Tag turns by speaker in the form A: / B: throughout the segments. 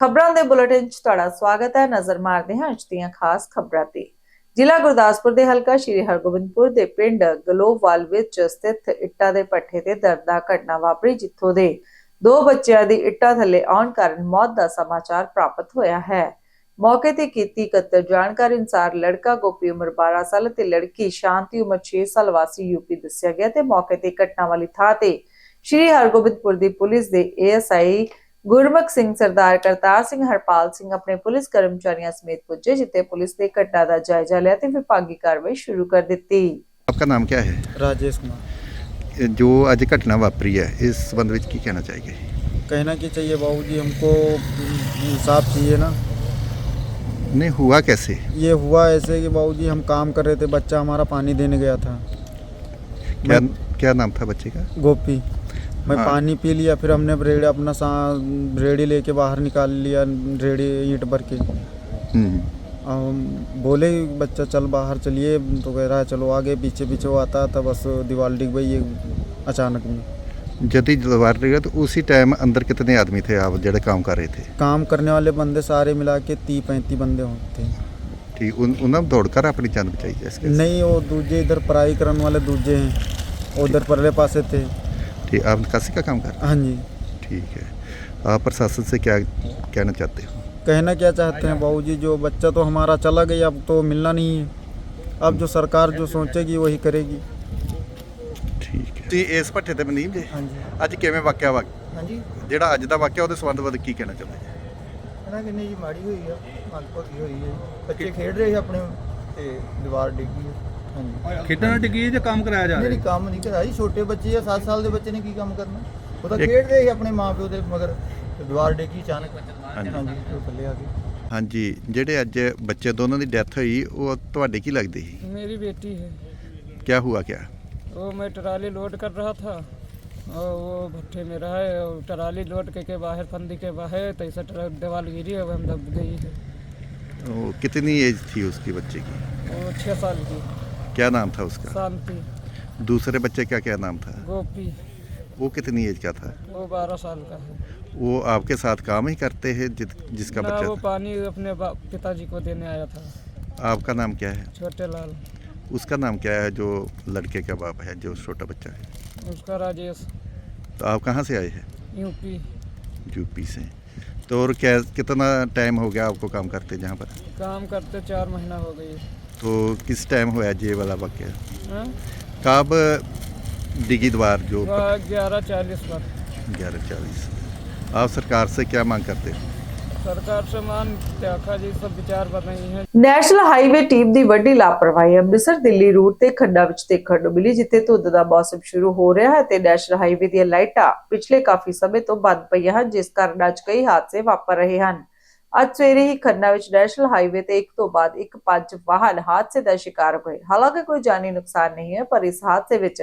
A: ਖਬਰਾਂ ਦੇ ਬੁਲੇਟਿਨ 'ਚ ਤੁਹਾਡਾ ਸਵਾਗਤ ਹੈ। ਨਜ਼ਰ ਮਾਰਦੇ ਹਾਂ ਅੱਜ ਦੀਆਂ ਖਾਸ ਖਬਰਾਂ ਤੇ। ਜ਼ਿਲ੍ਹਾ ਗੁਰਦਾਸਪੁਰ ਦੇ ਹਲਕਾ ਸ਼੍ਰੀ ਹਰਗੋਬਿੰਦਪੁਰ ਦੇ ਪਿੰਡ ਗਲੋਵਾਲ ਵਿੱਚ ਸਥਿਤ ਇੱਟਾਂ ਦੇ ਪੱਠੇ ਤੇ ਦਰਦਨਾਕ ਘਟਨਾ ਵਾਪਰੀ, ਜਿੱਥੋਂ ਦੇ ਦੋ ਬੱਚਿਆਂ ਦੀ ਇੱਟਾਂ ਥੱਲੇ ਆਉਣ ਕਾਰਨ ਮੌਤ ਦਾ ਸਮਾਚਾਰ ਪ੍ਰਾਪਤ ਹੋਇਆ ਹੈ। ਮੌਕੇ ਤੇ ਕੀਤੀ ਇਕੱਤਰ ਜਾਣਕਾਰੀ ਅਨੁਸਾਰ ਲੜਕਾ ਗੋਪੀ ਉਮਰ 12 ਸਾਲ ਤੇ ਲੜਕੀ ਸ਼ਾਂਤੀ ਉਮਰ 6 ਸਾਲ ਵਾਸੀ ਯੂਪੀ ਦੱਸਿਆ ਗਿਆ ਤੇ ਮੌਕੇ ਤੇ ਘਟਨਾ ਵਾਲੀ ਥਾਂ ਤੇ ਸ਼੍ਰੀ ਹਰਗੋਬਿੰਦਪੁਰ ਦੀ ਪੁਲਿਸ ਦੇ ਏਐਸਆਈ ਗੁਰਮੁਖ ਸਿੰਘ ਸਰਦਾਰ ਕਰਤਾਰ ਸਿੰਘ ਹਰਪਾਲ ਸਿੰਘ ਆਪਣੇ ਪੁਲਿਸ ਕਰਮਚਾਰੀਆਂ ਸਮੇਤ ਪੁੱਜੇ ਜਿੱਥੇ ਪੁਲਿਸ ਨੇ ਘਟਨਾ ਦਾ ਜਾਇਜ਼ਾ ਲਿਆ ਤੇ ਵਿਭਾਗੀ ਕਾਰਵਾਈ ਸ਼ੁਰੂ ਕਰ ਦਿੱਤੀ
B: आपका नाम क्या है
C: राजेश कुमार
B: जो आज घटना वापरी है इस संबंध में की कहना चाहिए
C: कहना कि चाहिए बाबूजी हमको इंसाफ चाहिए ना
B: नहीं हुआ कैसे
C: ये हुआ ऐसे कि बाबूजी हम काम कर रहे थे बच्चा हमारा पानी देने गया था
B: क्या
C: मैं-
B: क्या नाम था बच्चे का
C: गोपी मैं
B: हाँ।
C: पानी पी लिया फिर हमने रेड़ी अपना सा रेड़ी लेके बाहर निकाल लिया रेड़ी ईंट भर के
B: हम्म,
C: हम बोले बच्चा चल बाहर चलिए तो कह रहा है चलो आगे पीछे पीछे वो आता था बस दीवार डिग गई ये अचानक में
B: यदि जलवार रहेगा तो उसी टाइम अंदर कितने आदमी थे आप जड़े काम कर रहे थे
C: काम करने वाले बंदे सारे मिला के तीस पैंतीस बंदे होते
B: ठीक उन उन्होंने दौड़कर अपनी जान बचाई जैसे
C: नहीं वो दूजे इधर पढ़ाई करने वाले दूजे हैं उधर परले पासे थे
B: ठीक आप निकासी का काम कर रहे
C: हाँ जी
B: हैं ठीक है आप प्रशासन से क्या कहना चाहते हो
C: कहना क्या चाहते हैं बाबूजी जो बच्चा तो हमारा चला गया अब तो मिलना नहीं है अब जो सरकार जो सोचेगी वही करेगी
B: ਠੀਕ ਹੈ ਤੁਸੀਂ ਇਸ ਭੱਠੇ ਤੇ ਮਨੀਮ ਜੀ
C: हाँ जी
B: ਅੱਜ ਕਿਵੇਂ ਵਾਕਿਆ ਵਾ
D: हाँ जी
B: ਜਿਹੜਾ ਅੱਜ ਦਾ ਵਾਕਿਆ ਉਹਦੇ ਸੰਬੰਧ ਵਿੱਚ ਕੀ ਕਹਿਣਾ ਚਾਹੁੰਦੇ ਜੀ
D: ਇਹਨਾਂ ਕਿੰਨੀ ਜੀ ਮਾੜੀ ਹੋਈ ਆ ਮੰਦਭਾਗੀ ਹੋਈ ਹੈ ਬੱਚੇ ਖੇਡ ਰਹੇ ਸੀ ਆਪਣੇ ਤੇ ਦੀਵਾਰ ਡਿੱਗੀ ਹੈ ਹਾਂਜੀ
E: ਖੇਡਣ ਨਾਲ ਡਿੱਗੀ ਜਾਂ ਕੰਮ ਕਰਾਇਆ ਜਾ
D: ਨਹੀਂ
E: ਰਿਹਾ
D: ਨਹੀਂ ਕੰਮ ਨਹੀਂ ਕਰਾਇਆ ਜੀ ਛੋਟੇ ਬੱਚੇ ਆ 7 ਸਾਲ ਦੇ ਬੱਚੇ ਨੇ ਕੀ ਕੰਮ ਕਰਨਾ ਉਹ ਤਾਂ
B: ਇੱਕ-
D: ਖੇਡ ਰਹੇ ਸੀ ਆਪਣੇ ਮਾਪਿਓ ਦੇ ਮਗਰ ਤੇ ਦੀਵਾਰ ਡਿੱਗੀ ਅਚਾਨਕ
B: ਹਾਂਜੀ।
D: ਹਾਂਜੀ ਉਹ ਥੱਲੇ ਆ ਗਏ
B: ਹਾਂਜੀ ਜਿਹੜੇ ਅੱਜ ਬੱਚੇ ਦੋਨਾਂ ਦੀ ਡੈਥ ਹੋਈ ਉਹ ਤੁਹਾਡੇ ਕੀ ਲੱਗਦੀ ਸੀ
F: मेरी बेटी है
B: ਕੀ ਹੁਆ ਕਿਆ
F: वो मैं ट्राली लोड कर रहा था और वो भट्टे में रहा है और ट्राली लोड के, के बाहर फंदी के बाहर तो ऐसा ट्रक दीवार गिरी है वो हम दब गई है
B: वो कितनी एज थी उसकी बच्चे की
F: वो छः साल की
B: क्या नाम था उसका?
F: शांति।
B: दूसरे बच्चे का क्या नाम था?
F: गोपी।
B: वो कितनी एज का था?
F: वो बारह साल का है।
B: वो आपके साथ काम ही करते हैं जित, जिसका
F: ना
B: बच्चा
F: वो
B: था?
F: पानी अपने पिताजी को देने आया था।
B: आपका नाम क्या है?
F: छोटे लाल।
B: उसका नाम क्या है जो लड़के का बाप है जो छोटा बच्चा है?
F: उसका राजेश।
B: तो आप कहाँ से आए हैं?
F: यूपी।
B: यूपी से। तो और क्या कितना टाइम हो गया आपको काम करते जहाँ पर?
F: काम करते चार महीना हो गई।
B: तो किस टाइम हुआ ये वाला वाक्य
F: हाँ?
B: कब डिगी द्वार जो
F: वह ग्यारह चालीस पर
B: ग्यारह चालीस आप सरकार से क्या मांग करते हो
F: सरकार से मान त्याखा जी सब विचार बन रही हैं
A: ਨੈਸ਼ਨਲ ਹਾਈਵੇ ਟੀਮ ਦੀ ਵੱਡੀ ਲਾਪਰਵਾਹੀ ਅੰਮ੍ਰਿਤਸਰ ਦਿੱਲੀ ਰੂਟ ਤੇ ਖੱਡਾ ਵਿੱਚ ਦੇਖਣ ਨੂੰ ਮਿਲੀ ਜਿੱਥੇ ਧੁੰਦ ਦਾ ਮੌਸਮ ਸ਼ੁਰੂ ਹੋ ਰਿਹਾ ਹੈ ਤੇ ਨੈਸ਼ਨਲ ਹਾਈਵੇ ਦੀਆਂ ਲਾਈਟਾਂ ਪਿਛਲੇ ਕਾਫੀ ਸਮੇਂ ਤੋਂ ਬੰਦ ਪਈਆਂ ਹਨ ਜਿਸ ਕਾਰਨ ਅੱਜ ਕਈ ਹਾਦਸੇ ਵਾਪਰ ਰਹੇ ਹਨ ਅੱਜ ਸਵੇਰੇ ਹੀ ਖੰਨਾ ਵਿੱਚ ਨੈਸ਼ਨਲ ਹਾਈਵੇ ਤੇ ਇੱਕ ਤੋਂ ਬਾਅਦ ਇੱਕ ਪੰਜ ਵਾਹਨ ਹਾਦਸੇ ਦਾ ਸ਼ਿਕਾਰ ਹੋਏ ਹਾਲਾਂਕਿ ਕੋਈ ਜਾਨੀ ਨੁਕਸਾਨ ਨਹੀਂ ਹੈ ਪਰ ਇਸ ਹਾਦਸੇ ਵਿੱਚ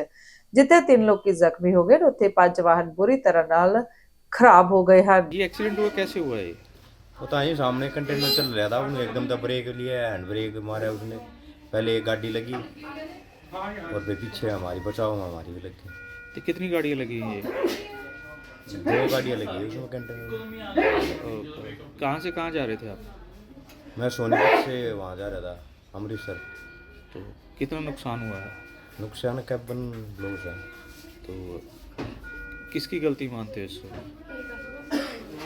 A: ਜਿੱਥੇ ਤਿੰਨ ਲੋਕੀ ਜ਼ਖਮੀ ਹੋ ਗਏ ਉੱਥੇ ਪੰਜ ਵਾਹਨ ਬੁਰੀ ਤਰ੍ਹਾਂ ਨਾਲ ਖਰਾਬ ਹੋ ਗਏ ਹਨ
E: ये एक्सीडेंट हुआ कैसे हुआ है
G: वो तो यहीं सामने कंटेनर चल रहा था उसने एकदम से ब्रेक लिया हैंड ब्रेक मारा उसने पहले एक गाड़ी लगी और फिर पीछे हमारी बचाव में हमारी भी लगी
E: तो कितनी गाड़ियाँ लगी हैं ये
G: दो गाड़ियाँ लगी हुई उसमें घंटे में।
E: कहाँ से कहाँ जा रहे थे आप?
G: मैं सोनीपत से वहाँ जा रहा था अमृतसर।
E: तो कितना नुकसान हुआ है?
G: नुकसान कैबन लोज है
E: तो किसकी गलती मानते हैं इसको?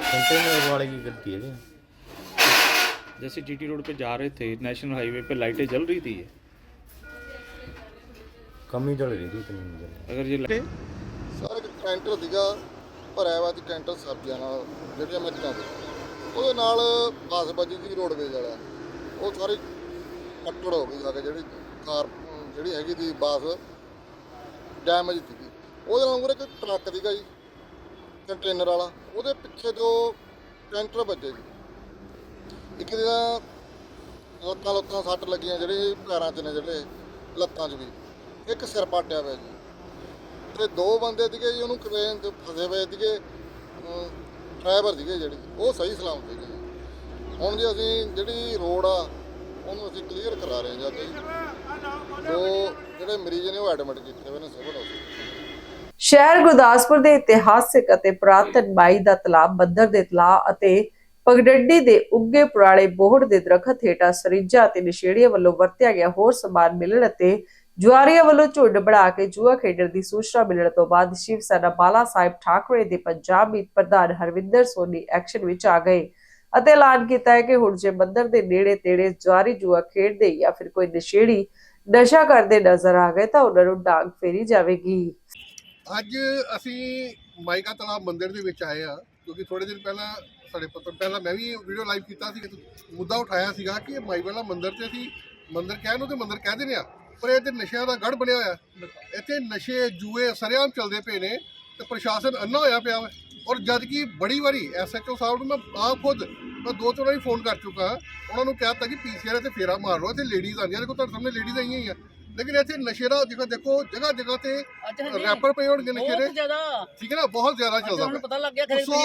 G: कंटेनर वाले की गलती है क्या
E: जैसे जीटी रोड पे जा रहे थे नेशनल हाईवे पे लाइटें जल रही थी?
G: कम ही जल रही थी इतनी
E: अगर ये लाइटें
H: सर करंट दिखा ਭਰਿਆ ਵਾ ਦੀ ਕੈਂਟਰ ਸਬਜ਼ੀਆਂ ਨਾਲ, ਜਿਹੜੀਆਂ ਮਿਰਚਾਂ ਦੇ ਉਹਦੇ ਨਾਲ ਬੱਸ ਵੱਜੀ ਸੀ ਰੋਡਵੇਜ਼ ਵਾਲਾ, ਉਹ ਸਾਰੀ ਕੱਟੜ ਹੋ ਗਈ ਜਾ ਕੇ, ਜਿਹੜੀ ਕਾਰ, ਜਿਹੜੀ ਹੈਗੀ ਦੀ ਬੱਸ ਡੈਮੇਜ ਸੀਗੀ। ਉਹਦੇ ਨਾਲ ਮੂਹਰੇ ਇੱਕ ਟਰੱਕ ਸੀਗਾ ਜੀ ਕੰਟੇਨਰ ਵਾਲਾ। ਉਹਦੇ ਪਿੱਛੇ ਜੋ ਕੈਂਟਰ ਵੱਜੇ ਜੀ। ਇੱਕ ਦਾ ਲੱਤਾਂ ਲੱਤਾਂ ਸੱਟ ਲੱਗੀਆਂ, ਜਿਹੜੇ ਪੈਰਾਂ 'ਚ ਨੇ, ਜਿਹੜੇ ਲੱਤਾਂ 'ਚ ਵੀ। ਇੱਕ ਸਿਰ ਪਾਟਿਆ ਹੋਇਆ ਜੀ। ਤੇ ਦੋ ਬੰਦੇ ਸੀਗੇ ਜੀ, ਉਹਨੂੰ ਕ੍ਰੇਨ ਤੇ ਫਸੇ ਹੋਏ ਸੀਗੇ ਡਰਾਈਵਰ ਸੀਗੇ ਜਿਹੜੀ, ਉਹ ਸਹੀ ਸਲਾਮਤ ਸੀਗੇ ਹੁਣ ਜੀ ਅਸੀਂ ਜਿਹੜੀ ਰੋਡ ਆ, ਉਹਨੂੰ ਅਸੀਂ ਕਲੀਅਰ ਕਰਾ ਰਹੇ ਹਾਂ ਜੀ ਦੋ ਜਿਹੜੇ ਮਰੀਜ਼ ਨੇ ਉਹ ਐਡਮਿਟ ਕੀਤੇ ਹੋਏ ਨੇ ਸਿਵਲ ਹਸਪਤਾਲ
A: ਸ਼ਹਿਰ ਗੁਰਦਾਸਪੁਰ ਦੇ ਇਤਿਹਾਸਿਕ ਅਤੇ ਪੁਰਾਤਨ ਬਾਈ ਦਾ ਤਲਾਬ ਬੰਦਰ ਦੇ ਤਲਾਬ ਅਤੇ ਪਗਡੰਡੀ ਦੇ ਉੱਗੇ ਪੁਰਾਲੇ ਬੋਹੜ ਦੇ ਦਰਖਤ ਹੇਠਾਂ ਸਰਿੰਜਾਂ ਅਤੇ ਨਸ਼ੇੜੀਆਂ ਵੱਲੋਂ ਵਰਤਿਆ ਗਿਆ ਹੋਰ ਸਮਾਨ ਮਿਲਣ ਅਤੇ ਜੁਆਰੀਆਂ ਵੱਲੋਂ ਝੁੰਡ ਬਣਾ ਕੇ ਜੂਆ ਖੇਡਣ ਦੀ ਸੂਚਨਾ ਮਿਲਣ ਤੋਂ ਬਾਅਦ ਸ਼ਿਵ ਸੈਨਾ ਬਾਲਾ ਸਾਹਿਬ ਠਾਕਰੇ ਦੇ ਪੰਜਾਬ ਮੀਤ ਪ੍ਰਧਾਨ ਹਰਵਿੰਦਰ ਸੋਨੀ ਐਕਸ਼ਨ ਵਿੱਚ ਆ ਗਏ ਅਤੇ ਐਲਾਨ ਕੀਤਾ ਹੈ ਕਿ ਹੁਣ ਜੇ ਮੰਦਰ ਦੇ ਨੇੜੇ ਤੇੜੇ ਜੁਆਰੀ ਜੂਆ ਖੇਡਦੇ ਜਾਂ ਫਿਰ ਕੋਈ ਨਸ਼ੇੜੀ ਨਸ਼ਾ ਕਰਦੇ ਨਜ਼ਰ ਆ ਗਏ ਤਾਂ ਉਹਨਾਂ ਨੂੰ ਡਾਂਗ ਫੇਰੀ ਜਾਵੇਗੀ।
H: ਅੱਜ ਅਸੀਂ ਮਾਈਕਾ ਤਲਾਬ ਮੰਦਿਰ ਦੇ ਵਿੱਚ ਆਏ ਆ ਕਿਉਂਕਿ ਥੋੜੇ ਦਿਨ ਪਹਿਲਾਂ ਸਾਡੇ ਪੱਤਰ, ਪਹਿਲਾਂ ਮੈਂ ਵੀ ਵੀਡੀਓ ਲਾਈਵ ਕੀਤਾ ਸੀ ਮੁੱਦਾ ਉਠਾਇਆ ਸੀਗਾ ਕਿ ਇਹ ਮਾਈ ਮੰਦਿਰ ਤੇ ਅਸੀਂ ਮੰਦਿਰ ਕਹਿਣ ਨੂੰ ਤੇ ਮੰਦਿਰ ਕਹਿ ਦਿੰਦੇ ਆ ਪਰ ਇਹ ਤੇ ਨਸ਼ਿਆਂ ਦਾ ਗੜ ਬਣਿਆ ਹੋਇਆ। ਇੱਥੇ ਨਸ਼ੇ ਜੂਏ ਸਰੇਆਮ ਚੱਲਦੇ ਪਏ ਨੇ ਤੇ ਪ੍ਰਸ਼ਾਸਨ ਅੰਨਾ ਹੋਇਆ ਪਿਆ ਵਾ। ਔਰ ਜਦ ਕਿ ਬੜੀ ਵਾਰੀ ਐਸਐਚਓ ਸਾਹਿਬ ਨੂੰ ਮੈਂ ਆਪ ਖੁਦ ਮੈਂ ਦੋ ਤਿੰਨ ਵਾਰੀ ਫੋਨ ਕਰ ਚੁੱਕਾ। ਉਹਨਾਂ ਨੂੰ ਕਹਿ ਦਿੱਤਾ ਕਿ ਪੀਸੀਆਰ ਤੇ ਫੇਰਾ ਮਾਰ ਲਓ ਇੱਥੇ ਲੇਡੀਜ਼ ਆਉਂਦੀਆਂ ਦੇਖੋ ਤੁਹਾਡੇ ਸਾਹਮਣੇ ਲੇਡੀਜ਼ ਆਈਆਂ ਹੀ ਆ ਲੇਕਿਨ ਇੱਥੇ ਨਸ਼ੇ ਦਾ ਦੇਖੋ ਦੇਖੋ ਜਗ੍ਹਾ ਜਗ੍ਹਾ ਤੇ ਰੈਪਰ ਪਏ ਹੋਣਗੇ ਨਸ਼ੇ ਦੇ। ਠੀਕ ਹੈ ਨਾ ਬਹੁਤ ਜ਼ਿਆਦਾ ਚੱਲਦਾ
I: ਪਤਾ ਲੱਗ ਗਿਆ
H: ਸੋ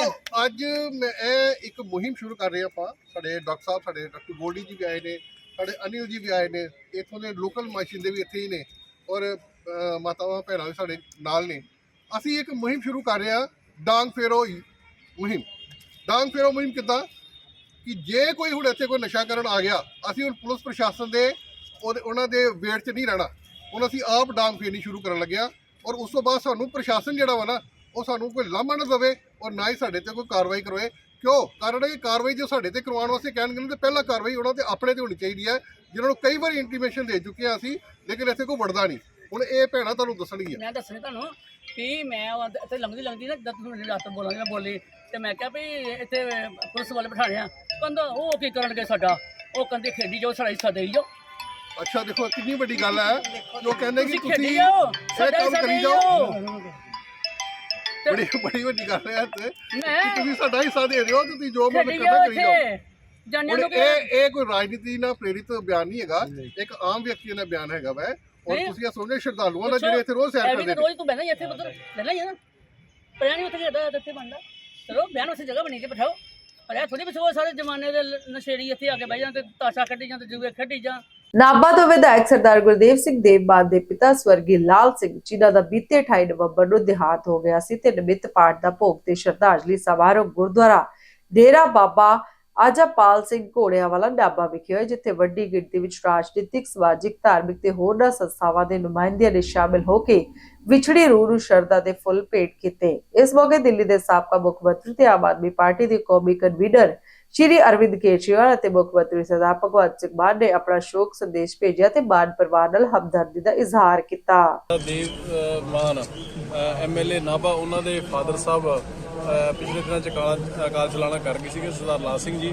H: ਅੱਜ ਮੈਂ ਇਹ ਇੱਕ ਮੁਹਿੰਮ ਸ਼ੁਰੂ ਕਰ ਰਹੇ ਆਪਾਂ। ਸਾਡੇ ਡਾਕਟਰ ਸਾਹਿਬ ਸਾਡੇ ਡਾਕਟਰ ਗੋਲਡੀ ਜੀ ਵੀ ਆਏ ਨੇ। ਸਾਡੇ ਅਨਿਲ ਜੀ ਵੀ ਆਏ ਨੇ, ਇੱਥੋਂ ਦੇ ਲੋਕਲ ਮਾਸ਼ਿੰਦੇ ਵੀ ਇੱਥੇ ਹੀ ਨੇ ਔਰ ਮਾਤਾਵਾਂ ਭੈਣਾਂ ਵੀ ਸਾਡੇ ਨਾਲ ਨੇ। ਅਸੀਂ ਇੱਕ ਮੁਹਿੰਮ ਸ਼ੁਰੂ ਕਰ ਰਹੇ ਹਾਂ, ਡਾਂਗ ਫੇਰੋ ਮੁਹਿੰਮ। ਡਾਂਗ ਫੇਰੋ ਮੁਹਿੰਮ ਕਿੱਦਾਂ? ਕਿ ਜੇ ਕੋਈ ਹੁਣ ਇੱਥੇ ਕੋਈ ਨਸ਼ਾ ਕਰਨ ਆ ਗਿਆ, ਅਸੀਂ ਹੁਣ ਪੁਲਿਸ ਪ੍ਰਸ਼ਾਸਨ ਦੇ, ਉਹਦੇ, ਉਹਨਾਂ ਦੇ ਵੇਟ 'ਚ ਨਹੀਂ ਰਹਿਣਾ। ਹੁਣ ਅਸੀਂ ਆਪ ਡਾਂਗ ਫੇਰਨੀ ਸ਼ੁਰੂ ਕਰਨ ਲੱਗਿਆ ਔਰ ਉਸ ਤੋਂ ਬਾਅਦ ਸਾਨੂੰ ਪ੍ਰਸ਼ਾਸਨ ਜਿਹੜਾ ਵਾ ਨਾ, ਉਹ ਸਾਨੂੰ ਕੋਈ ਲਾਮਾ ਨਾ ਦੇਵੇ ਔਰ ਨਾ ਹੀ ਸਾਡੇ ਤੇ ਕੋਈ ਕਾਰਵਾਈ ਕਰਵਾਏ ਕਿਉਂ? ਕਾਰਨ ਇਹ ਕਾਰਵਾਈ ਜੋ ਸਾਡੇ ਤੇ ਕਰਵਾਉਣ ਵਾਸਤੇ ਕਹਿਣਗੇ ਨਾ ਤੇ ਪਹਿਲਾਂ ਕਾਰਵਾਈ ਉਹਨਾਂ ਤੇ ਆਪਣੇ ਤੇ ਹੋਣੀ ਚਾਹੀਦੀ ਹੈ ਜਿਨ੍ਹਾਂ ਨੂੰ ਕਈ ਵਾਰੀ ਇੰਟੀਮੇਸ਼ਨ ਦੇ ਚੁੱਕੇ ਹਾਂ ਅਸੀਂ ਲੇਕਿਨ ਇੱਥੇ ਕੋਈ ਵੜਦਾ ਨਹੀਂ। ਹੁਣ ਇਹ ਭੈਣਾਂ ਤੁਹਾਨੂੰ ਦੱਸਣਗੀਆਂ।
I: ਮੈਂ ਦੱਸਣੀ ਤੁਹਾਨੂੰ ਕਿ ਮੈਂ ਉਹ ਇੱਥੇ ਲੰਘਦੀ ਲੰਘਦੀ ਨਾ ਜਦ ਤੁਸੀਂ ਰਾਤ ਬੋਲਾਂਗੇ ਮੈਂ ਬੋਲੀ ਤੇ ਮੈਂ ਕਿਹਾ ਵੀ ਇੱਥੇ ਪੁਲਿਸ ਵਾਲੇ ਬਿਠਾਣੇ ਆ। ਕਹਿੰਦਾ ਉਹ ਕੀ ਕਰਨਗੇ ਸਾਡਾ? ਉਹ ਕਹਿੰਦੇ ਖੇਡੀ ਜੋ ਸਾਡਾ ਹਿੱਸਾ ਦੇਈ ਜਾਓ।
H: ਅੱਛਾ ਦੇਖੋ ਕਿੰਨੀ ਵੱਡੀ ਗੱਲ ਹੈ। ਜੋ ਕਹਿੰਦੇ ਕਿ
I: ਤੁਸੀਂ ਖੇਡੀ
H: ਤੁਸੀਂ
I: ਜਾਓ
H: ਇਹ
I: ਸਾਡਾ
H: ਕੰਮ
I: ਹਿੱਸਾ
H: ਕਰੀ
I: ਦੇਈ
H: ਜਾਓ।
I: ਜਾਓ।
H: ਬੜੀ ਬੜੀ ਵੱਡੀ ਗੱਲ ਹੈ ਇੱਥੇ ਕਿ ਤੁਸੀਂ ਸਾਡਾ ਹਿੱਸਾ ਦੇ ਦਿਓ ਤੁਸੀਂ ਜੋ ਮਨ
I: ਖੇਡੀ
H: ਕਰਦਾ
I: ਜਾਓ
H: ਕਰੀ ਜਾਓ।
I: ਜਾਣਿਆ
H: ਹੁਣ
I: ਨੂੰ ਕਿ
H: ਇਹ ਇਹ ਕੋਈ ਰਾਜਨੀਤੀ ਨਾਲ ਪ੍ਰੇਰਿਤ ਬਿਆਨ ਨਹੀਂ ਹੈਗਾ। ਇੱਕ ਆਮ ਵਿਅਕਤੀ ਦਾ ਬਿਆਨ ਹੈਗਾ ਵੈ। ਔਰ। ਤੁਸੀਂ ਇਹ ਸਮਝੇ ਸ਼ਰਧਾਲੂਆਂ ਦਾ ਜਿਹੜੇ ਇੱਥੇ ਰੋਜ਼ ਸੈਰ ਕਰਦੇ
I: ਤਾਂ
H: ਨੇ।
I: ਰੋਜ਼ ਤੂੰ ਬਹਿਣਾ ਇੱਥੇ ਪੁੱਤਰ ਬਹਿਣਾ ਹੀ ਨਾ। ਪਿਆ ਨਹੀਂ ਉੱਥੇ ਕਿਹਦਾ ਇੱਥੇ ਬਣਦਾ। ਚਲੋ ਬਿਆਨ ਉਸੇ ਜਗ੍ਹਾ ਬਣੀ ਕੇ ਬਿਠਾਓ। ਪਰ ਇਹ ਥੋੜੀ ਬਿਠਾਓ ਸਾਰੇ ਜ਼ਮਾਨੇ ਦੇ ਨਸ਼ੇੜੀ ਇੱਥੇ ਆ ਕੇ ਬਹਿ ਤੇ ਤਾਸ਼ਾ ਕੱਢੀ ਜਾਂ ਤੇ ਜੂਏ ਖੇਡੀ ਜਾਂ
A: ਨਾਭਾ ਤੋਂ ਵਿਧਾਇਕ ਸਰਦਾਰ ਗੁਰਦੇਵ ਸਿੰਘ ਦੇਵਬਾਦ ਦੇ ਪਿਤਾ ਸਵਰਗੀ ਲਾਲ ਸਿੰਘ, ਜਿਨ੍ਹਾਂ ਦਾ ਬੀਤੇ 28 ਨਵੰਬਰ ਨੂੰ ਦਿਹਾਂਤ ਹੋ ਗਿਆ ਸੀ ਤੇ ਨਿਮਿਤ ਪਾਠ ਦਾ ਭੋਗ ਤੇ ਸ਼ਰਧਾਂਜਲੀ ਸਮਾਰੋਹ ਗੁਰਦੁਆਰਾ ਡੇਰਾ ਬਾਬਾ ਆਜਾਪਾਲ ਸਿੰਘ ਘੋੜਿਆਵਾਲਾ ਨਾਭਾ ਵਿਖੇ ਹੋਏ ਜਿੱਥੇ ਵੱਡੀ ਗਿਣਤੀ ਵਿੱਚ ਰਾਜਨੀਤਿਕ, ਸਮਾਜਿਕ, ਧਾਰਮਿਕ ਤੇ ਹੋਰਨਾਂ ਸੰਸਥਾਵਾਂ ਦੇ ਨੁਮਾਇੰਦਿਆਂ ਨੇ ਸ਼ਾਮਿਲ ਹੋ ਕੇ ਵਿਛੜੀ ਰੂਹ ਨੂੰ ਸ਼ਰਧਾ ਦੇ ਫੁੱਲ ਭੇਟ ਕੀਤੇ। ਇਸ ਮੌਕੇ ਦਿੱਲੀ ਦੇ ਸਾਬਕਾ ਮੁੱਖ ਮੰਤਰੀ ਤੇ ਆਮ ਆਦਮੀ ਪਾਰਟੀ ਦੇ ਕੌਮੀ ਕਨਵੀਨਰ ਸ਼੍ਰੀ ਅਰਵਿੰਦ ਕੇਜਰੀਵਾਲ ਅਤੇ ਮੁੱਖ ਮੰਤਰੀ ਸਰਦਾਰ ਭਗਵੰਤ ਸਿੰਘ ਮਾਨ ਨੇ ਆਪਣਾ ਸ਼ੋਕ ਸੰਦੇਸ਼ ਭੇਜਿਆ ਤੇ ਮਾਨ ਪਰਿਵਾਰ ਨਾਲ ਹਮਦਰਦੀ ਦਾ ਇਜ਼ਹਾਰ ਕੀਤਾ।
J: ਦੇਵ ਅ, ਮਾਨ ਐਮਐਲਏ ਨਾਭਾ ਉਹਨਾਂ ਦੇ ਫਾਦਰ ਸਾਹਿਬ ਅ, ਪਿਛਲੇ ਦਿਨਾਂ ਚ ਕਾਲਾ ਅਕਾਲ ਚਲਾਣਾ ਕਰ ਗਏ ਸੀਗੇ ਸਰਦਾਰ ਲਾਲ ਸਿੰਘ ਜੀ।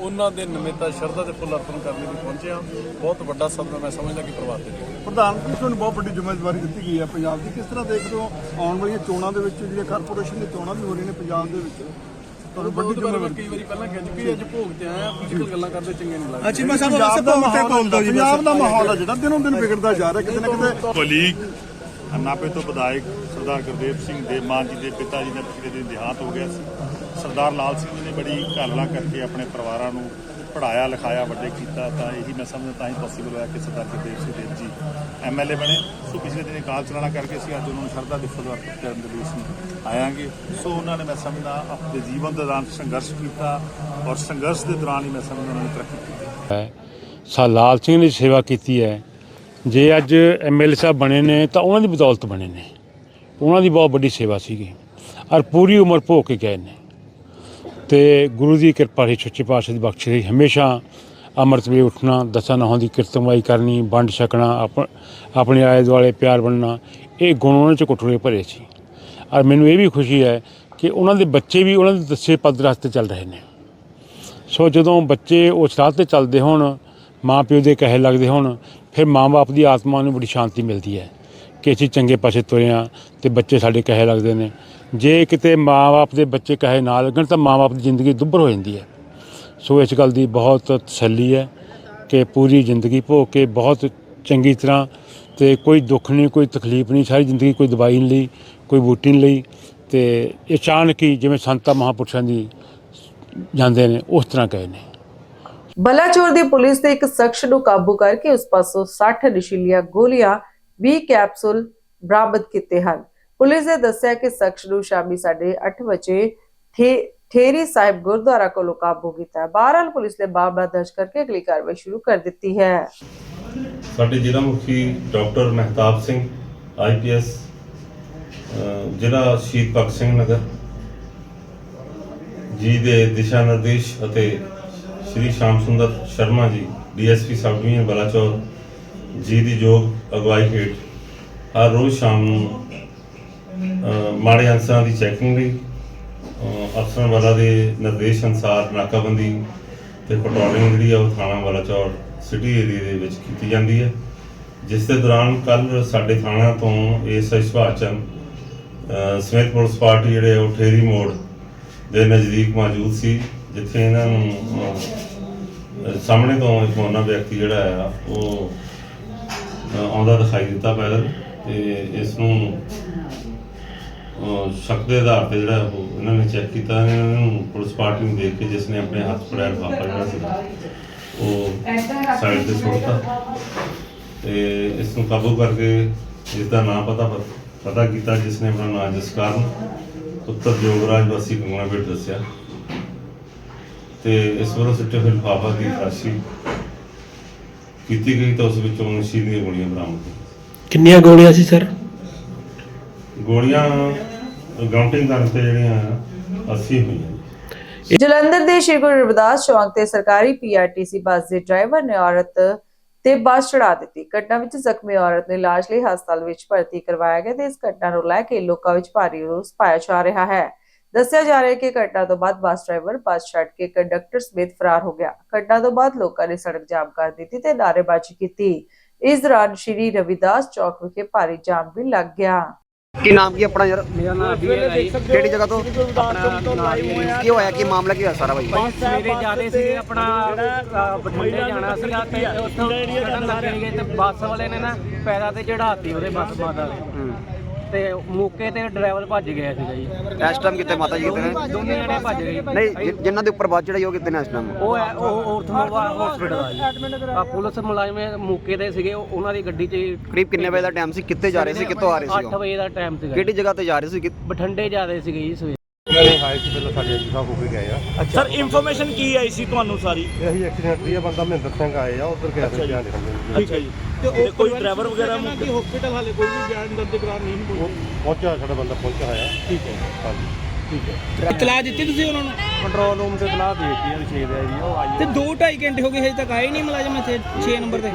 J: ਉਹਨਾਂ ਦੇ ਨਿਮਿਤ ਸ਼ਰਧਾ ਤੇ ਫੁੱਲ ਅਰਪਣ ਕਰਨ ਲਈ ਪਹੁੰਚੇ ਹਾਂ ਬਹੁਤ ਵੱਡਾ ਸਦਮਾ ਮੈਂ ਸਮਝਦਾ ਕਿ ਪਰਿਵਾਰ ਦੇ ਲਈ
K: ਪ੍ਰਧਾਨ ਜੀ ਤੁਹਾਨੂੰ ਬਹੁਤ ਵੱਡੀ ਜ਼ਿੰਮੇਵਾਰੀ ਦਿੱਤੀ ਗਈ ਹੈ ਪੰਜਾਬ ਦੀ। ਕਿਸ ਤਰ੍ਹਾਂ ਦੇਖਦੇ ਹੋ ਆਉਣ ਵਾਲੀਆਂ ਚੋਣਾਂ ਦੇ ਵਿੱਚ ਜਿਹੜੀਆਂ ਕਾਰਪੋਰੇਸ਼ਨ ਦੀਆਂ ਚੋਣਾਂ ਵੀ ਹੋ ਰਹੀਆਂ ਨੇ ਪੰਜਾਬ ਦੇ ਵਿੱਚ? ਤੁਹਾਨੂੰ ਵੱਡੀ
J: ਬਹੁਤ ਵਾਰ ਮੈਂ
K: ਜ਼ਿੰਮੇਵਾਰੀ
J: ਕਈ ਵਾਰੀ ਪਹਿਲਾਂ ਕਹਿ ਚੁੱਕੀ ਅੱਜ ਭੋਗ ਤੇ ਆਇਆ ਫਿਜ਼ੀਕਲ ਗੱਲਾਂ ਕਰਦੇ ਚੰਗੇ ਨਹੀਂ ਲੱਗਦੇ
K: ਅੱਛਾ ਮੈਂ ਸਾਹਿਬ ਪੰਜਾਬ ਦਾ ਮਾਹੌਲ ਪੰਜਾਬ ਦਾ ਮਾਹੌਲ ਹੈ ਜਿਹੜਾ ਦਿਨੋਂ ਦਿਨ ਵਿਗੜਦਾ ਜਾ ਰਿਹਾ ਕਿਤੇ ਨਾ ਕਿਤੇ
L: ਕੋਲੀਗ ਨਾਪੇ ਤੋਂ ਵਿਧਾਇਕ ਸਰਦਾਰ ਗੁਰਦੇਵ ਸਿੰਘ ਦੇਵਮਾਨ ਜੀ ਦੇ ਪਿਤਾ ਜੀ ਦਾ ਪਿਛਲੇ ਦਿਨ ਦੇਹਾਂਤ ਹੋ ਗਿਆ ਸੀ। ਸਰਦਾਰ ਲਾਲ ਸਿੰਘ ਜੀ ਨੇ ਬੜੀ ਘਾਲਣਾ ਕਰਕੇ ਆਪਣੇ ਪਰਿਵਾਰਾਂ ਨੂੰ ਪੜਾਇਆ ਲਿਖਾਇਆ, ਵੱਡੇ ਕੀਤਾ, ਤਾਂ ਇਹੀ ਮੈਂ ਸਮਝਦਾ, ਤਾਂ ਹੀ ਪੋਸੀਬਲ ਹੋਇਆ ਕਿ ਸਰਦਾਰ ਗੁਰਦੇਵ ਸਿੰਘ ਦੇਵ ਜੀ ਐਮਐਲਏ ਬਣੇ। ਸੋ ਪਿਛਲੇ ਦਿਨ ਕਾਲ ਚਲਾਣਾ ਕਰਕੇ ਅਸੀਂ ਅੱਜ ਉਹਨਾਂ ਨੂੰ ਸ਼ਰਧਾ ਦੇ ਫੁੱਲ ਅਰਪਣ ਕਰਨ ਦੇ ਲਈ ਅਸੀਂ ਆਇਆਂਗੇ। ਸੋ ਉਹਨਾਂ ਨੇ ਮੈਂ ਸਮਝਦਾ ਆਪਣੇ ਜੀਵਨ ਦੇ ਦੌਰਾਨ ਸੰਘਰਸ਼ ਕੀਤਾ ਔਰ ਸੰਘਰਸ਼ ਦੇ ਦੌਰਾਨ ਹੀ ਮੈਂ ਸਮਝਦਾ ਉਹਨਾਂ ਨੇ ਤਰੱਕੀ ਕੀਤੀ।
M: ਸਾ ਲਾਲ ਸਿੰਘ ਨੇ ਸੇਵਾ ਕੀਤੀ ਹੈ। ਜੇ ਅੱਜ ਐਮਐਲਏ ਸਾਹਿਬ ਬਣੇ ਨੇ, ਤਾਂ ਉਹਨਾਂ ਦੀ ਬਦੌਲਤ ਬਣੇ ਨੇ। ਉਹਨਾਂ ਦੀ ਬਹੁਤ ਵੱਡੀ ਸੇਵਾ ਸੀਗੀ। ਔਰ ਪੂਰੀ ਉਮਰ ਭੋਗ ਕੇ ਗਏ ਨੇ। ਤੇ ਗੁਰੂ ਦੀ ਕਿਰਪਾ ਰਹੀ, ਸੱਚੇ ਪਾਤਸ਼ਾਹ ਦੀ ਬਖਸ਼ਿਸ਼ ਰਹੀ। ਹਮੇਸ਼ਾ ਅੰਮ੍ਰਿਤ ਵੇਲੇ ਉੱਠਣਾ, ਦਸਾਂ ਨਹਾਂ ਦੀ ਕੀਰਤਨਵਾਈ ਕਰਨੀ, ਵੰਡ ਛਕਣਾ ਆਪਣੇ ਆਲੇ ਦੁਆਲੇ ਪਿਆਰ ਬਣਨਾ, ਇਹ ਗੁਣ ਉਹਨਾਂ 'ਚ ਕੁੱਟੜੇ ਭਰੇ ਸੀ। ਔਰ ਮੈਨੂੰ ਇਹ ਵੀ ਖੁਸ਼ੀ ਹੈ ਕਿ ਉਹਨਾਂ ਦੇ ਬੱਚੇ ਵੀ ਉਹਨਾਂ ਦੇ ਦੱਸੇ ਪਦ ਰਸਤੇ ਚੱਲ ਰਹੇ ਨੇ। ਸੋ ਜਦੋਂ ਬੱਚੇ ਉਸ ਰਾਹ ਤੇ ਚੱਲਦੇ ਹੋਣ ਮਾਂ ਪਿਓ ਦੇ ਕਹੇ ਲੱਗਦੇ ਹੋਣ, ਫਿਰ ਮਾਂ-ਬਾਪ ਦੀ ਆਤਮਾ ਨੂੰ ਬੜੀ ਸ਼ਾਂਤੀ ਮਿਲਦੀ ਹੈ ਕਿ ਅਸੀਂ ਚੰਗੇ ਪਾਸੇ ਤੁਰੇ ਹਾਂ ਤੇ ਬੱਚੇ ਸਾਡੇ ਕਹੇ ਲੱਗਦੇ ਨੇ ਜੇ ਕਿਤੇ ਮਾਂ-ਬਾਪ ਦੇ ਬੱਚੇ ਕਹੇ ਨਾ ਲੱਗਣ ਤਾਂ ਮਾਂ-ਬਾਪ ਦੀ ਜ਼ਿੰਦਗੀ ਦੁੱਭਰ ਹੋ ਜਾਂਦੀ ਹੈ। ਸੋ ਇਸ ਗੱਲ ਦੀ ਬਹੁਤ ਤਸੱਲੀ ਹੈ ਕਿ ਪੂਰੀ ਜ਼ਿੰਦਗੀ ਭੋਗ ਕੇ ਬਹੁਤ ਚੰਗੀ ਤਰ੍ਹਾਂ ਤੇ ਕੋਈ ਦੁੱਖ ਨਹੀਂ, ਕੋਈ ਤਕਲੀਫ ਨਹੀਂ, ਸਾਰੀ ਜ਼ਿੰਦਗੀ ਕੋਈ ਦਵਾਈ ਨਹੀਂ ਲਈ, ਕੋਈ ਬੂਟੀ ਨਹੀਂ ਲਈ ਤੇ ਅਚਾਨਕ ਹੀ ਜਿਵੇਂ ਸੰਤਾਂ ਮਹਾਂਪੁਰਸ਼ਾਂ ਦੀ ਜਾਂਦੇ ਨੇ, ਉਸ ਤਰ੍ਹਾਂ ਗਏ ਨੇ।
A: ਬਲਾਚੌਰ ਦੀ ਪੁਲਿਸ ਨੇ ਇੱਕ ਸ਼ਖਸ ਨੂੰ ਕਾਬੂ ਕਰਕੇ ਉਸ ਪਾਸੋਂ 60 ਨਸ਼ੀਲੀਆਂ ਗੋਲੀਆਂ 20 ਕੈਪਸੂਲ ਬਰਾਮਦ ਕੀਤੇ ਹਨ। ਪੁਲਿਸ ਨੇ ਦੱਸਿਆ ਕਿ ਸ਼ਖਸ ਨੂੰ ਸ਼ਾਮੀ 8:30 ਵਜੇ ਠੇਰੀ ਸਾਹਿਬ ਗੁਰਦੁਆਰਾ ਕੋਲੋਂ ਕਾਬੂ ਕੀਤਾ ਬਹਰਾਲ ਪੁਲਿਸ ਨੇ ਮਾਮਲਾ ਦਰਜ ਕਰਕੇ ਅਗਲੀ ਕਾਰਵਾਈ ਸ਼ੁਰੂ ਕਰ ਦਿੱਤੀ ਹੈ।
N: ਸਾਡੇ ਜ਼ਿਲ੍ਹਾ ਮੁਖੀ ਡਾਕਟਰ ਮਹਿਤਾਬ ਸਿੰਘ ਆਈਪੀਐਸ ਜ਼ਿਲ੍ਹਾ ਸ਼ਹੀਦ ਭਗਤ ਸਿੰਘ ਨਗਰ, ਜੀ ਦੇ ਦਿਸ਼ਾ ਨਿਰਦੇਸ਼ ਅਤੇ ਸ਼੍ਰੀ ਸ਼ਾਮ ਸੁੰਦਰ Sharma ji DSP sub division Balachaur, ਜੀ ਦੀ ਯੋਗ ਅਗਵਾਈ ਹੇਠ ਹਰ ਰੋਜ਼ ਸ਼ਾਮ ਨੂੰ ਮਾੜੇ ਅਨਸਰਾਂ ਦੀ ਚੈਕਿੰਗ ਲਈ ਅਫਸਰਾਂ ਵਾਲਾ ਦੇ ਨਿਰਦੇਸ਼ ਅਨੁਸਾਰ ਨਾਕਾਬੰਦੀ ਤੇ ਪੈਟਰੋਲਿੰਗ ਜਿਹੜੀ ਆ ਉਹ ਥਾਣਾ ਵਾਲਾ ਬਲਾਚੌਰ ਸਿਟੀ ਏਰੀਆ ਦੇ ਵਿੱਚ ਕੀਤੀ ਜਾਂਦੀ ਹੈ। ਜਿਸ ਦੇ ਦੌਰਾਨ ਕੱਲ ਸਾਡੇ ਥਾਣਾ ਤੋਂ ਐਸਆਈ ਸੁਭਾਸ਼ ਸਮੇਤ ਪੁਲਿਸ ਪਾਰਟੀ ਜਿਹੜੇ ਉਹ ਠੇਰੀ ਮੋੜ ਦੇ ਨਜ਼ਦੀਕ ਮੌਜੂਦ ਸੀ, ਜਿੱਥੇ ਇਹਨਾਂ ਨੂੰ ਸਾਹਮਣੇ ਤੋਂ ਇੱਕ ਮੋਨਾ ਵਿਅਕਤੀ ਜਿਹੜਾ ਆ, ਉਹ ਆਉਂਦਾ ਦਿਖਾਈ ਦਿੱਤਾ ਪੈਦਲ ਤੇ ਇਸ ਨੂੰ ਸ਼ੱਕ ਦੇ ਆਧਾਰ ਤੇ ਜਿਹੜਾ ਉਹ ਇਹਨਾਂ ਨੇ ਚੈੱਕ ਕੀਤਾ ਇਹਨਾਂ ਨੂੰ ਪੁਲਿਸ ਪਾਰਟੀ ਨੂੰ ਦੇਖ ਕੇ ਜਿਸ ਨੇ ਆਪਣੇ ਹੱਥ ਫੜਿਆ ਲਿਫਾਫਾ ਜਿਹੜਾ ਸੀਗਾ। ਉਹ ਸਾਈਡ ਤੇ ਸੁੱਟਤਾ। ਤੇ ਇਸ ਨੂੰ ਕਾਬੂ ਕਰਕੇ ਇਸ ਦਾ ਨਾਮ ਪਤਾ ਪਤਾ ਕੀਤਾ ਜਿਸ ਨੇ ਆਪਣਾ ਨਾਮ ਜਸਕਰਨ ਪੁੱਤਰ ਜੋਗਰਾਜ ਵਾਸੀ ਗੰਗਣਾ ਪੇਟ ਦੱਸਿਆ। ਤੇ ਇਸ ਵੱਲੋਂ ਸਿੱਟੇ ਹੋਏ ਲਿਫਾਫਾ ਦੀ ਤਲਾਸ਼ੀ ਕੀਤੀ ਗਈ ਤਾਂ ਉਸ ਵਿੱਚੋਂ ਨਸ਼ੀਲੀ ਦੀਆਂ ਗੋਲੀਆਂ ਬਰਾਮਦ
O: ਕਿੰਨੀਆਂ ਗੋਲੀਆਂ ਸੀ ਸਰ?
N: ਗੋਲੀਆਂ ਗਰਾਊਂਡਿੰਗ ਕਰਨ ਤੇ ਜਿਹੜੀਆਂ 80 ਹੋਈਆਂ
A: ਜਲੰਧਰ ਦੇ ਸ਼੍ਰੀ ਗੁਰੂ ਰਵਿਦਾਸ ਚੌਂਕ ਤੇ ਸਰਕਾਰੀ ਪੀਆਰਟੀਸੀ ਬੱਸ ਦੇ ਡਰਾਈਵਰ ਨੇ ਔਰਤ ਤੇ ਬੱਸ ਚੜਾ ਦਿੱਤੀ। ਘਟਨਾ ਵਿੱਚ ਜ਼ਖਮੀ ਔਰਤ ਨੂੰ ਇਲਾਜ ਲਈ ਹਸਪਤਾਲ ਵਿੱਚ ਭਰਤੀ ਕਰਵਾਇਆ ਗਿਆ ਤੇ ਇਸ ਘਟਨਾ ਨੂੰ ਲੈ ਕੇ ਲੋਕਾਂ ਵਿੱਚ ਭਾਰੀ ਰੋਸ ਪਾਇਆ ਜਾ ਰਿਹਾ ਹੈ। ਦੱਸਿਆ ਜਾ ਰਿਹਾ ਹੈ ਕਿ ਘਟਨਾ ਤੋਂ ਬਾਅਦ ਬੱਸ ਡਰਾਈਵਰ ਬੱਸ ਛੱਡ ਕੇ ਕੰਡਕਟਰ ਸਮੇਤ ਫਰਾਰ ਹੋ ਗਿਆ। ਘਟਨਾ ਤੋਂ ਬਾਅਦ ਲੋਕਾਂ ਨੇ ਸੜਕ ਜਾਮ ਕਰ ਦਿੱਤੀ ਤੇ ਨਾਅਰੇਬਾਜ਼ੀ ਕੀਤੀ। ਇਸ ਦੌਰਾਨ ਸ਼੍ਰੀ ਰਵਿਦਾਸ ਚੌਕ ਵਿਖੇ ਭਾਰੀ ਜਾਮ ਵੀ ਲੱਗ ਗਿਆ।
O: ਕੀ ਨਾਮ ਕੀ ਆਪਣਾ ਯਾਰ?
P: ਮੇਰਾ ਨਾਮ ਅਭੀ ਹੈ
O: ਕਿਹੜੀ ਜਗ੍ਹਾ ਤੋਂ? ਆਪਣਾ ਲਾਈਵ ਕੀ ਹੋਇਆ? ਕੀ ਮਾਮਲਾ ਕੀ ਹੋਇਆ ਸਾਰਾ ਭਾਈ
P: ਬਸ ਸਵੇਰੇ ਸੀ ਆਪਣਾ ਬਠਿੰਡੇ ਜਾਣਾ ਸੀਗਾ ਤੇ ਉੱਥੋਂ ਸਾਡਾ ਲੱਗੇ ਤੇ ਬੱਸ ਵਾਲੇ ਨੇ ਨਾ ਪੈਰਾਂ ਤੇ ਚੜਾਤੀ ਉਹਦੇ ਬੱਸ ਮਾਤਾ ਦੇ ਤੇ ਮੌਕੇ ਤੇ ਡਰਾਈਵਰ ਭੱਜ ਗਿਆ ਸੀਗਾ ਜੀ।
O: ਇਸ ਟਾਈਮ ਕਿੱਥੇ ਮਾਤਾ ਜੀ ਕਿੱਥੇ ਨੇ?
P: ਦੋਨੇ ਜਣੇ ਭੱਜ ਗਏ।
O: ਨਹੀਂ ਜਿ- ਜਿਨ੍ਹਾਂ ਦੇ ਉੱਪਰ ਬਾਅਦ ਚੜਾਈ ਉਹ ਕਿੱਥੇ ਨੇ ਇਸ ਟਾਈਮ
P: ਉਹ ਹੈ ਉਹ ਔਰਥਮੋਵਾ ਹਸਪੀਟਲ ਆ ਜੀ। ਆ ਪੁਲਿਸ ਮੁਲਾਜ਼ਮ ਮੌਕੇ ਤੇ ਸੀਗੇ ਉਹ- ਉਹਨਾਂ ਦੀ ਗੱਡੀ 'ਚ
O: ਕਰੀਬ ਕਿੰਨੇ ਵਜੇ ਦਾ ਟਾਈਮ ਸੀ? ਕਿੱਥੇ ਜਾ ਰਹੇ ਸੀ? ਕਿੱਥੋਂ ਆ ਰਹੇ ਸੀ
P: 8 ਵਜੇ ਦਾ ਟਾਈਮ ਸੀਗਾ
O: ਕਿਹੜੀ ਜਗ੍ਹਾ ਤੇ ਜਾ ਰਹੇ ਸੀ? ਕਿ-
P: ਬਠਿੰਡੇ ਜਾਦੇ ਸੀਗੇ ਜੀ ਸਵੇਰੇ।
J: ਸਰ
O: ਅੱਛਾ।
J: ਇਨਫੋਰਮੇਸ਼ਨ ਕੀ ਆਈ ਸੀ ਤੁਹਾਨੂੰ ਸਾਰੀ? ਇਹੀ ਐਕਸੀਡੈਂਟ ਦੀ ਬੰਦਾ ਮਹਿੰਦਰ ਸਿੰਘ ਆਏ ਆ ਉਧਰ ਗਿਆ ਸੀ ਧਿਆਨ ਰੱਖਣ।
O: ਅੱਛਾ ਜੀ।
J: ਤੇ ਕੋਈ ਡਰਾਈਵਰ ਵਗੈਰਾ ਹਸਪੀਟਲ ਹਾਲੇ ਕੋਈ ਵੀ ਬਿਆਨ ਦਰਜ ਕਰਾ ਨਹੀਂ ਪਹੁੰਚਿਆ ਸਾਡਾ ਬੰਦਾ ਪਹੁੰਚਿਆ ਹੋਇਆ। ਠੀਕ ਹੈ। ਹਾਂਜੀ। ਠੀਕ ਹੈ।
P: ਇਤਲਾਹ ਦਿੱਤੀ ਤੁਸੀਂ ਉਹਨਾਂ ਨੂੰ?
J: ਕੰਟਰੋਲ ਰੂਮ ਤੇ ਇਤਲਾਹ ਦੇ ਦਿੱਤੀ ਹੈ ਛੇ ਦੇ ਜੀ ਉਹ ਆਈ
P: ਤੇ 2 2.5 ਘੰਟੇ ਹੋ ਗਏ ਹਜੇ ਤੱਕ ਆਏ ਨਹੀਂ ਮੁਲਾਜ਼ਮ ਇੱਥੇ 6 ਨੰਬਰ ਤੇ?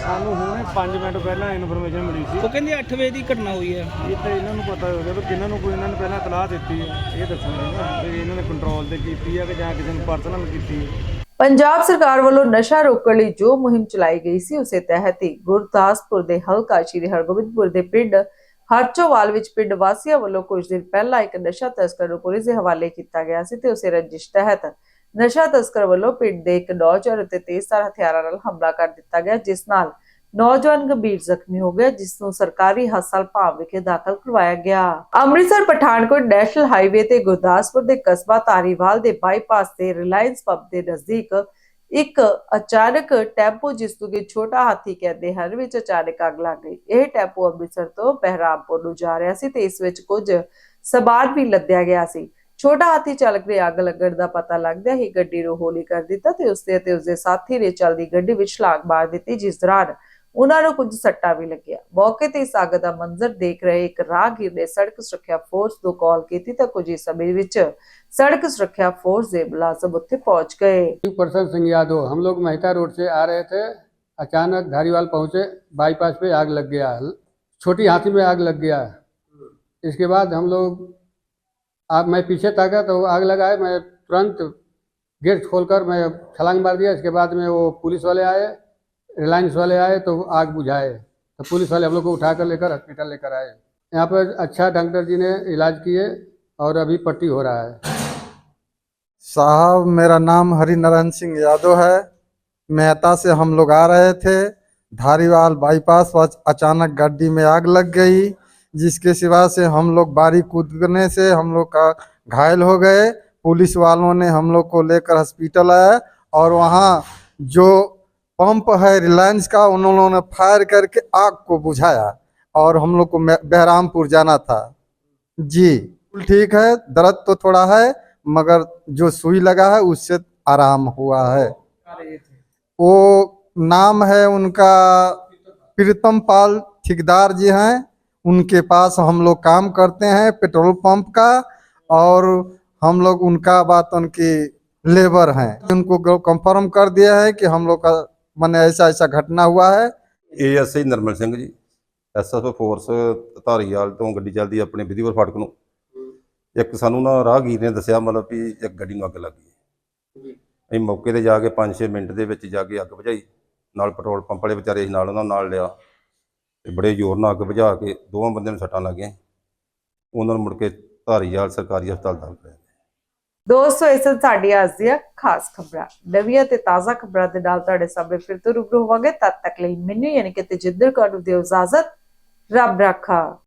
J: ਸਾਨੂੰ ਹੁਣੇ 5 ਮਿੰਟ ਪਹਿਲਾਂ ਇਨਫੋਰਮੇਸ਼ਨ ਮਿਲੀ ਸੀ।
P: ਉਹ ਕਹਿੰਦੇ 8 ਵਜੇ ਦੀ ਘਟਨਾ ਹੋਈ ਹੈ
J: ਇਹ ਤਾਂ ਇਹਨਾਂ ਨੂੰ ਪਤਾ ਹੋਵੇਗਾ ਵੀ ਕਿਹਨਾਂ ਨੂੰ ਕੋਈ ਇਹਨਾਂ ਨੇ ਪਹਿਲਾਂ ਇਤਲਾਹ ਦਿੱਤੀ ਹੈ। ਇਹ ਦੱਸਣਗੇ ਨਾ ਵੀ ਇਹਨਾਂ ਨੇ ਕੰਟਰੋਲ ਤੇ ਕੀਤੀ ਹੈ ਕਿ ਜਾਂ ਕਿਸੇ ਨੂੰ ਪਰਸਨਲ ਕੀਤੀ ਹੈ।
A: ਪੰਜਾਬ ਸਰਕਾਰ ਵੱਲੋਂ ਨਸ਼ਾ ਰੋਕਣ ਲਈ ਜੋ ਮੁਹਿੰਮ ਚਲਾਈ ਗਈ ਸੀ ਉਸੇ ਤਹਿਤ ਹੀ ਗੁਰਦਾਸਪੁਰ ਦੇ ਹਲਕਾ ਸ਼੍ਰੀ ਹਰਗੋਬਿੰਦਪੁਰ ਦੇ ਪਿੰਡ ਹਰਚੋਵਾਲ ਵਿੱਚ ਪਿੰਡ ਵਾਸੀਆਂ ਵੱਲੋਂ ਕੁਝ ਦਿਨ ਪਹਿਲਾਂ ਇੱਕ ਨਸ਼ਾ ਤਸਕਰ ਨੂੰ ਪੁਲਿਸ ਦੇ ਹਵਾਲੇ ਕੀਤਾ ਗਿਆ ਸੀ ਤੇ ਉਸੇ ਰੰਜਿਸ਼ ਤਹਿਤ ਨਸ਼ਾ ਤਸਕਰ ਵੱਲੋਂ ਪਿੰਡ ਦੇ ਇੱਕ ਨੌਜਵਾਨ ਉੱਤੇ ਤੇਜ਼ਧਾਰ ਹਥਿਆਰਾਂ ਨਾਲ ਹਮਲਾ ਕਰ ਦਿੱਤਾ ਗਿਆ, ਜਿਸ ਨਾਲ ਨੌਜਵਾਨ ਗੰਭੀਰ ਜ਼ਖਮੀ ਹੋ ਗਿਆ, ਜਿਸ ਨੂੰ ਸਰਕਾਰੀ ਹਸਪਤਾਲ ਭਾਵ ਵਿਖੇ ਦਾਖਲ ਕਰਵਾਇਆ ਗਿਆ। ਅੰਮ੍ਰਿਤਸਰ, ਪਠਾਨਕੋਟ ਨੈਸ਼ਨਲ ਹਾਈਵੇ ਤੇ ਗੁਰਦਾਸਪੁਰ ਦੇ ਕਸਬਾ ਧਾਰੀਵਾਲ ਦੇ ਬਾਈਪਾਸ ਤੇ ਰਿਲਾਇੰਸ ਪਬ ਦੇ ਨਜ਼ਦੀਕ ਇੱਕ ਅਚਾਨਕ ਟੈਂਪੋ, ਜਿਸ ਨੂੰ ਕਿ ਛੋਟਾ ਹਾਥੀ ਕਹਿੰਦੇ ਹਨ, ਵਿੱਚ ਅਚਾਨਕ ਅੱਗ ਲੱਗ ਗਈ। ਇਹ ਟੈਂਪੋ ਅੰਮ੍ਰਿਤਸਰ ਤੋਂ ਬਹਿਰਾਮਪੁਰ ਨੂੰ ਜਾ ਰਿਹਾ ਸੀ ਤੇ ਇਸ ਵਿੱਚ ਕੁਝ ਸਵਾਰ ਵੀ ਲੱਦਿਆ ਗਿਆ ਸੀ। ਛੋਟਾ ਹਾਥੀ ਚਾਲਕ ਨੇ ਅੱਗ ਲੱਗਣ ਦਾ ਪਤਾ ਲੱਗਦਿਆਂ ਹੀ ਗੱਡੀ ਨੂੰ ਹੌਲੀ ਕਰ ਦਿੱਤਾ ਤੇ ਉਸਦੇ ਅਤੇ ਉਸਦੇ ਸਾਥੀ ਨੇ ਚਲਦੀ ਗੱਡੀ ਵਿੱਚ ਛਲਾਂਗ ਮਾਰ ਦਿੱਤੀ ਜਿਸ ਦੌਰਾਨ ਉਹਨਾਂ ਨੂੰ ਕੁਝ ਸੱਟਾਂ ਵੀ ਲੱਗਿਆ ਮੌਕੇ ਤੇ ਇਸ ਅੱਗ ਦਾ ਮੰਜ਼ਰ ਦੇਖ ਰਹੇ ਇੱਕ ਰਾਹਗੀਰ ਨੇ ਸੜਕ ਸੁਰੱਖਿਆ ਫੋਰਸ ਨੂੰ ਕਾਲ ਕੀਤੀ ਤਾਂ ਕੁਝ ਹੀ ਸਮੇਂ ਵਿੱਚ सड़क सुरक्षा फोर्स से मुलाजिम उत्थे पहुंच गए
Q: प्रसन्न सिंह यादव हम लोग मेहता रोड से आ रहे थे अचानक धारीवाल पहुंचे बाईपास पे आग लग गया छोटी हाथी में आग लग गया इसके बाद हम लोग अब मैं पीछे ताका तो आग लगाए, मैं तुरंत गेट खोलकर मैं छलांग मार दिया। इसके बाद में वो पुलिस वाले आए, रिलायंस वाले आए तो आग बुझाए। तो पुलिस वाले हम लोग को उठा कर लेकर हॉस्पिटल लेकर आए। यहाँ पर अच्छा डॉक्टर जी ने इलाज किए और अभी पट्टी हो रहा है।
H: साहब, मेरा नाम हरिनारायण सिंह यादव है। मेहता से हम लोग आ रहे थे। धारीवाल बाईपास अचानक गाड़ी में आग लग गई। जिसके सिवा से हम लोग बारी कूदने से हम लोग का घायल हो गए। पुलिस वालों ने हम लोग को लेकर हॉस्पिटल आया और वहाँ जो पंप है, रिलायंस का, उन्होंने फायर करके आग को बुझाया और हम लोग को बहरामपुर जाना था। जी ठीक है, दर्द तो थोड़ा है, मगर जो सुई लगा है, उससे आराम हुआ है। वो नाम है उनका प्रीतम पाल ठेकेदार जी हैं। उनके पास हम लोग काम करते हैं पेट्रोल पंप का और हम लोग उनका बात उनकी लेबर हैं उनको कंफर्म कर दिया है कि हम लोग का मैंने ऐसा ऐसा घटना हुआ है
R: ASI normal Singh ji SSO force Dhariwal ਤੋਂ ਗੱਡੀ ਚੱਲਦੀ ਆਪਣੇ ਵਿਧੀਵਰ ਫਾਟਕ ਨੂੰ ਇੱਕ ਸਾਨੂੰ ਨਾ ਰਾਹਗੀਰ ਨੇ ਦੱਸਿਆ ਮਤਲਬ ਵੀ ਇੱਕ ਗੱਡੀ ਨੂੰ ਅੱਗ ਲੱਗ ਗਈ ਅਸੀਂ ਮੌਕੇ ਤੇ ਜਾ ਕੇ 5-6 ਮਿੰਟ ਦੇ ਵਿੱਚ ਜਾ ਕੇ ਅੱਗ ਬੁਝਾਈ ਨਾਲ ਪੈਟਰੋਲ ਪੰਪ ਵਾਲੇ ਵਿਚਾਰੇ ਸੀ ਨਾਲ ਉਹਨਾਂ ਨੂੰ ਨਾਲ ਲਿਆ ਤੇ ਬੜੇ ਜ਼ੋਰ ਨਾਲ ਅੱਗ ਬੁਝਾ ਕੇ ਦੋਵਾਂ ਬੰਦਿਆਂ ਨੂੰ ਸੱਟਾਂ ਲੱਗੀਆਂ। ਉਹਨਾਂ ਨੂੰ ਮੁੜ ਕੇ ਧਾਰੀਵਾਲ ਸਰਕਾਰੀ ਹਸਪਤਾਲ ਦਾਖਲ ਕਰਾਇਆ
A: ਦੋਸਤੋ, ਇਸ ਸਨ ਸਾਡੀ ਅੱਜ ਦੀਆਂ ਖਾਸ ਖਬਰਾਂ। ਨਵੀਆਂ ਤੇ ਤਾਜ਼ਾ ਖਬਰਾਂ ਦੇ ਨਾਲ ਤੁਹਾਡੇ ਸਾਹਮਣੇ ਫਿਰ ਤੋਂ ਰੂਬਰੂ ਹੋਵਾਂਗੇ। ਤਦ ਤੱਕ ਲਈ ਮੈਨੂੰ ਯਾਨੀ ਕਿ ਤੇਜਿੰਦਰ ਕੌਰ ਨੂੰ ਦਿਓ ਇਜਾਜ਼ਤ। ਰੱਬ ਰਾਖਾ।